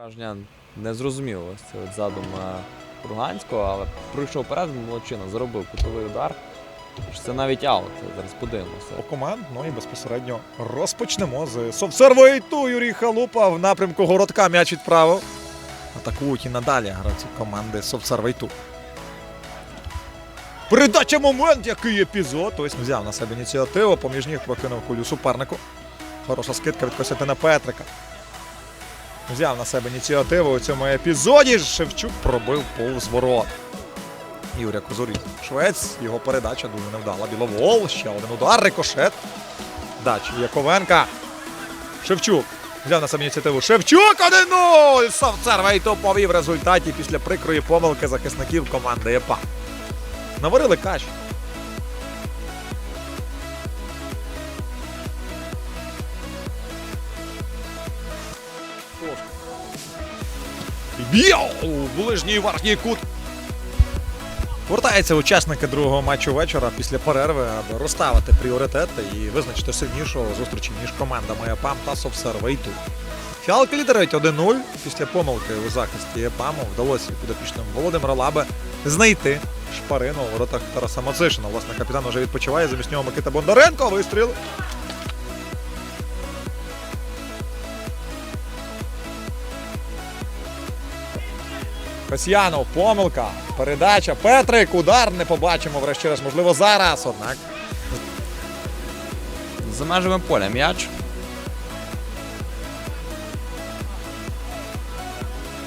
Враження не зрозуміло ось це от задум е, Руганського, але пройшов вперед, молодчина, заробив кутовий удар. Це навіть аут. Зараз подивимося. По команд, ну і безпосередньо розпочнемо з совсервейту Юрій Халупа в напрямку городка м'яч відправив. Атакують і надалі гравці команди Совсервейту. Передача момент, який епізод. Ось взяв на себе ініціативу, поміж ніг прокинув кулю супернику. Хороша скидка від Костянтина Петрика. Взяв на себе ініціативу у цьому епізоді. Шевчук пробив повз ворот. Юрія Козурі. Швець, його передача дуже невдала. Біловол, ще один удар, рикошет. Дач Яковенка. Шевчук. Взяв на себе ініціативу. Шевчук 1-0! Совцер Вейто повів в результаті після прикрої помилки захисників команди ЄПА. Наварили каші. Б'яу! Ближній верхній кут. Повертаються учасники другого матчу вечора після перерви, аби розставити пріоритети і визначити сильнішого зустрічі між командами ЕПАМ та Совсервейту. Фіалки лідерить 1-0. Після помилки у захисті ЕПАМу вдалося підопічним Володимира Лаби знайти шпарину у воротах Тараса Мацишина. Власне, капітан вже відпочиває. Замість нього Микита Бондаренко. Вистріл. Касьянов, помилка, передача, Петрик, удар не побачимо врешті-решт, можливо, зараз, однак. За межами поля м'яч.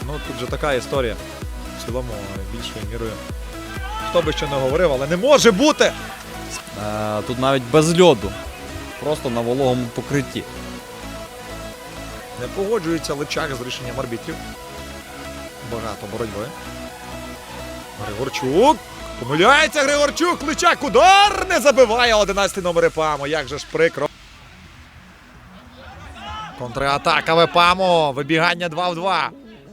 Ну, тут же така історія. В цілому, більшою мірою. Хто би що не говорив, але не може бути! Е, Тут навіть без льоду. Просто на вологому покритті. Не погоджується Личак з рішенням арбітрів. Багато боротьби. Григорчук. Помиляється Григорчук. Личак удар не забиває 11 номер Епамо. Як же ж прикро. Контратака Вепамо. Вибігання 2 в 2.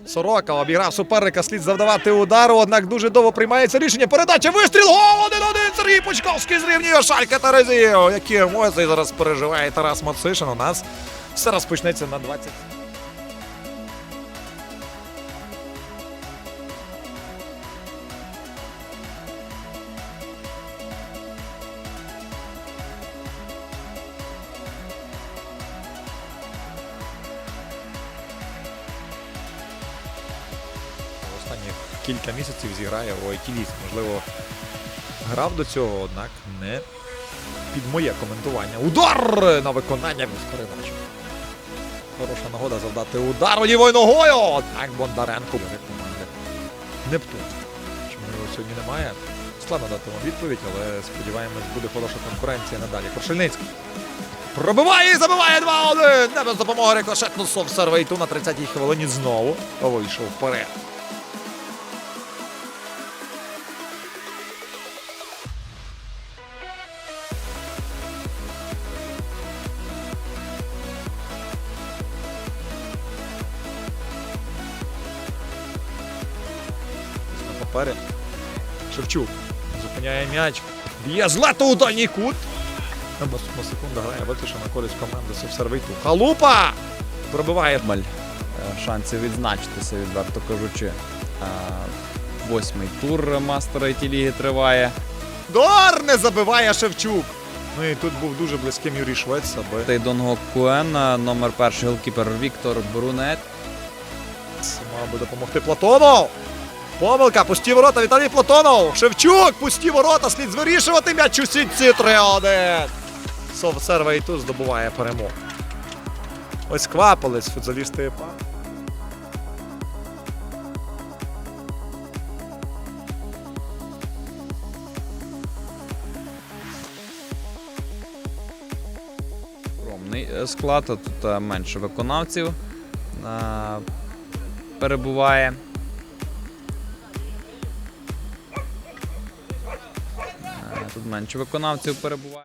Сорока обіграв суперника, слід завдавати удару, однак дуже довго приймається рішення. Передача, вистріл, гол 1-1, Сергій Пучковський зрівнює Шалька Терезію. Які емоції зараз переживає Тарас Мацишин. У нас все розпочнеться на 20. Останні кілька місяців зіграє у IT Можливо, грав до цього, однак не під моє коментування. Удар на виконання без. Хороша нагода завдати удар лівою ногою. Однак Бондаренко команди. Нептун. Чому його сьогодні немає? Складно дати вам відповідь, але сподіваємось, буде хороша конкуренція надалі. Крушельницький. Пробиває і забиває 2-1. Не без допомоги рикошетну совсервейту на 30-й хвилині знову вийшов вперед. На. Шевчук зупиняє м'яч. Б'є злето у дальній кут. Наступна секунда грає виключно на користь команди Совсервейту. Халупа! Пробиває. Маль е, шансів відзначитися, відверто кажучи. Е, Восьмий тур мастера IT ліги триває. Дор не забиває Шевчук. Ну і тут був дуже близьким Юрій Швець, аби Тейдонго Куен, е, номер перший голкіпер Віктор Брунет. мав би допомогти Платонов. Помилка, пусті ворота Віталій Платонов. Шевчук, пусті ворота, слід вирішувати м'яч у сітці 3-1. Совсервейту здобуває перемогу. Ось квапились футзалісти ЕПА. Скромний е, склад, а тут е, менше виконавців е, перебуває. Тут менше виконавців перебуває.